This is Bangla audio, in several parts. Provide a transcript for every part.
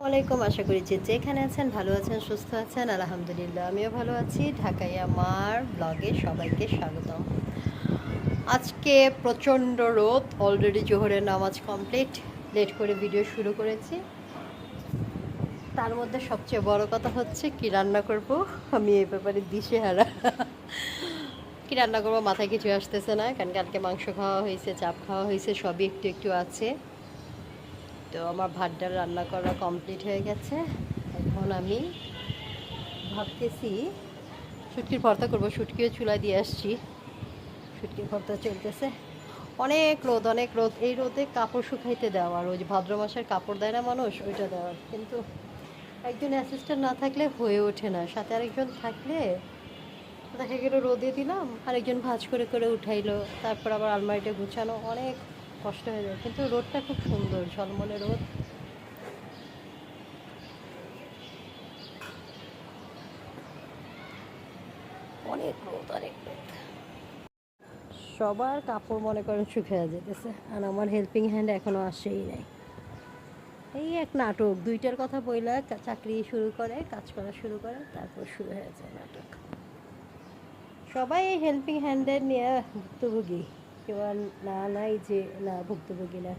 ওয়ালাইকুম, আশা করি যে যেখানে আছেন ভালো আছেন, সুস্থ আছেন, আলহামদুলিল্লাহ। আমিও ভালো আছি, ঢাকায় আমার ব্লগে সবাইকে স্বাগতম। আজকে প্রচণ্ড রোদ অলরেডি জোহরের নামাজ কমপ্লিট লেট করে ভিডিও শুরু করেছি। তার মধ্যে সবচেয়ে বড় কথা হচ্ছে, কি রান্না করব? আমি এই ব্যাপারে দিশে হারা কি রান্না করব? মাথায় কিছু আসতেছে না, কারণ কালকে মাংস খাওয়া হয়েছে, চাপ খাওয়া হয়েছে, সবই একটু একটু আছে। তো আমার ভাত ডাল রান্না করা কমপ্লিট হয়ে গেছে। এখন আমি ভাবতেছি, শুটকির ভর্তা করব। শুটকিও চুলা দিয়ে আসছি। শুটকির ভর্তা চলতেছে। অনেক রোদ অনেক রোদ। এই রোদে কাপড় শুকাইতে দেওয়ার ওই ভাদ্র মাসের কাপড় দেয় না মানুষ, ওইটা দেওয়ার কিন্তু একজন অ্যাসিস্ট্যান্ট না থাকলে হয়ে ওঠে না। সাথে আরেকজন থাকলে দেখা গেলো রোদে দিলাম। আরেকজন ভাজ করে করে উঠাইলো। তারপর আবার আলমারিটা গুছানো। অনেক কষ্ট হয়ে যায়। কিন্তু রোদটা খুব সুন্দর, ঝলমলে রোদ। অনেক রোদ, অনেক সবার কাপড় মনে করেন শুকিয়ে যেতেছে, আর আমার হেল্পিং হ্যান্ড এখনও আসেই নাই। এই এক নাটক, দুইটার কথা বইলা চাকরি শুরু করে, কাজ করা শুরু করে, তারপর শুরু হয়ে যায় নাটক। সবাই এই হেল্পিং হ্যান্ডের নিয়ে ভুক্তভোগী। কেউ আর না নাই যে না ভুক্তভোগী না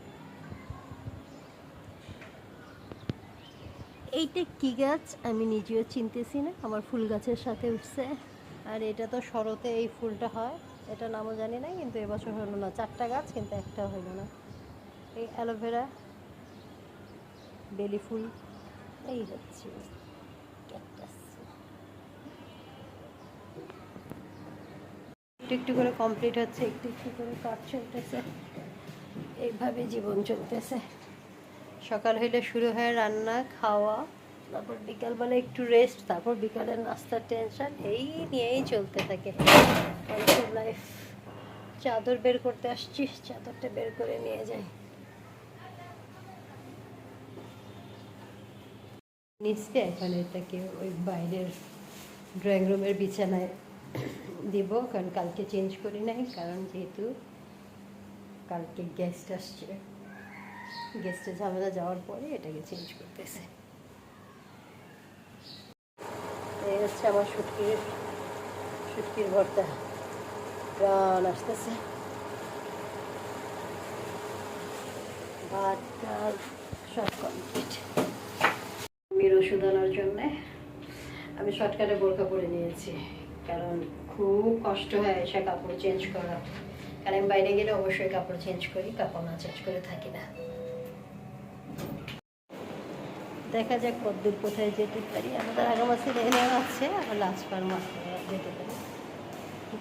এইটা কি গাছ? আমি নিজেও চিনতেছি না, আমার ফুল গাছের সাথে উঠছে। আর এটা তো শরতে এই ফুলটা হয়, এটা নামও জানি না, কিন্তু এবছর হলো না চারটা গাছ, কিন্তু একটা হলো না। এই অ্যালোভেরা, বেলি ফুল, এই হচ্ছে cactus। একটু একটু করে কমপ্লিট হচ্ছে, একটু একটু করে কাজ চলতেছে। এইভাবে জীবন চলতেছে। সকাল হইলে শুরু হয় রান্না, খাওয়া, তারপর বিকালবেলা একটু রেস্ট তারপর বিকালের নাস্তার টেনশন এই নিয়েই চলতে থাকে। লাইফ চাদর বের করতে আসছি, চাদরটা বের করে নিয়ে যাই। নিচে এখন এটাকে ওই বাইরের ড্রয়িং রুমের বিছানায় দিব, কারণ কালকে চেঞ্জ করি নাই, কারণ যেহেতু কালকে গেস্ট আসছে। গেস্টের ঝামেলা যাওয়ার পরে এটাকে চেঞ্জ করতেছে। এই হচ্ছে আমার শুটকির শুটকির ভর্তা প্রাণ আসতেছে। সব কমপ্লিট ওষুধ আনার জন্যে, আমি শর্টকাটে বোরকা পরে নিয়েছি। কারণ খুব কষ্ট হয় এসে কাপড় চেঞ্জ করা। কারণ আমি বাইরে গেলে অবশ্যই কাপড় চেঞ্জ করি, কাপড় না চেঞ্জ করে থাকি না। দেখা যাক কতদূর কোথায় যেতে পারি। আমাদের আগামাসি এনে আছে, আবার লাস্ট পার মাস যেতে পারি।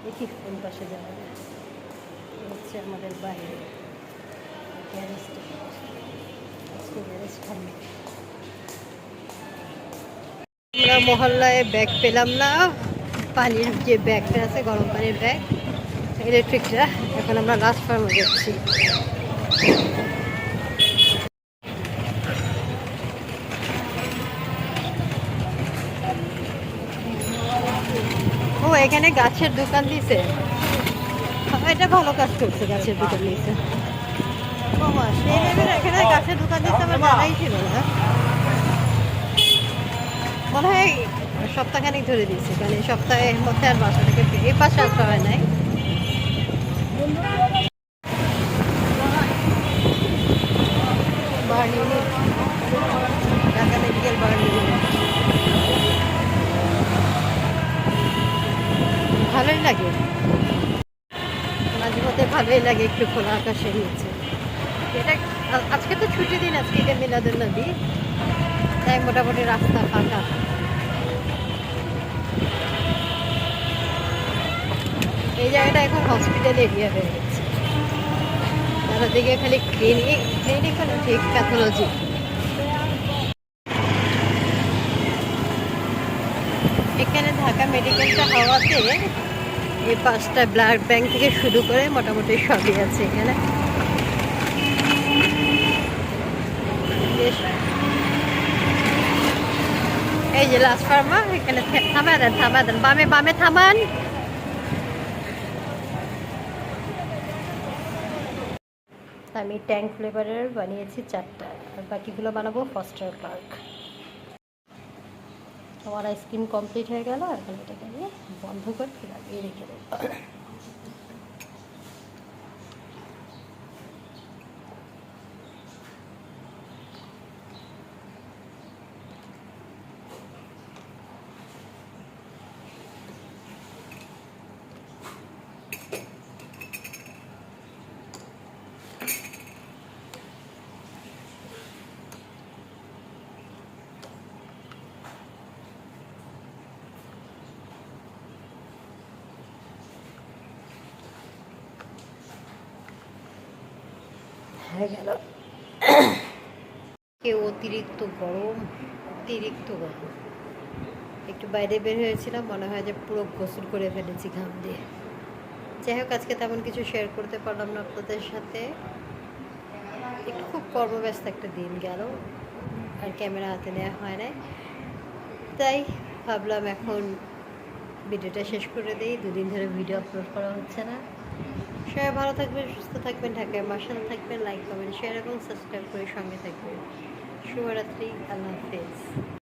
দেখি কোন পাশে যাওয়া যায়। হচ্ছে আমাদের বাইরে গ্যারেজ আমরা মহল্লায় ব্যাগ পেলাম না। পানির যে ব্যাগটা আছে, গরম পানির ব্যাগ ইলেকট্রিকটা এখন আমরা লাস্ট ফার্মে যাচ্ছি। ও, এখানে গাছের দোকান দিছে এটা ভালো কাজ করছে, গাছের দোকান এ এখানে গাছের দোকান দিচ্ছে আমার জানাই ছিল না। মনে হয় সপ্তাহখানিক ধরে দিয়েছে কারণ এই সপ্তাহের মধ্যে আর বাসা থেকে এই পাশে আসা হয় নাই। ভালোই লাগে। মাঝে মধ্যে ভালোই লাগে একটু খোলা আকাশের নিচে। এটা আজকে তো ছুটি দিন, আজকে এটা মিলাদুল নবী। তাই মোটামুটি রাস্তা ফাঁকা। এই জায়গাটা এখন হসপিটাল এরিয়া হয়ে গেছে। তার দিকে খালি ক্লিনিক ক্লিনিক হলো ঠিক প্যাথোলজি এখানে ঢাকা মেডিকেলটা হওয়াতে এই পাঁচটা ব্লাড ব্যাংক থেকে শুরু করে মোটামুটি সবই আছে এখানে। এই যে লাস্ট ফার্মা এখানে থামা দেন থামা দেন। বামে বামে থামান। আমি ট্যাঙ্ক ফ্লেভারের বানিয়েছি চারটা। আর বাকিগুলো বানাবো ফস্টার ক্লার্ক। আমার আইসক্রিম কমপ্লিট হয়ে গেল আর এটাকে আমি বন্ধ করে রেখে দেবো হয়ে গেল। অতিরিক্ত গরম অতিরিক্ত গরম। একটু বাইরে বের হয়েছিলাম, মনে হয় যে পুরো গোসল করে ফেলেছি ঘাম দিয়ে। যাই হোক, আজকে তেমন কিছু শেয়ার করতে পারলাম না আপনাদের সাথে। একটু খুব কর্মব্যস্ত একটা দিন গেল, আর ক্যামেরা হাতে নেওয়া হয় নাই। তাই ভাবলাম এখন ভিডিওটা শেষ করে দিই। দুদিন ধরে ভিডিও আপলোড করা হচ্ছে না। সবাই ভালো থাকবেন, সুস্থ থাকবেন ঢাকায় বাসাতে থাকবেন লাইক কমেন্ট শেয়ার এবং সাবস্ক্রাইব করে সঙ্গে থাকবেন। শুভরাত্রি, আল্লাহ হাফেজ।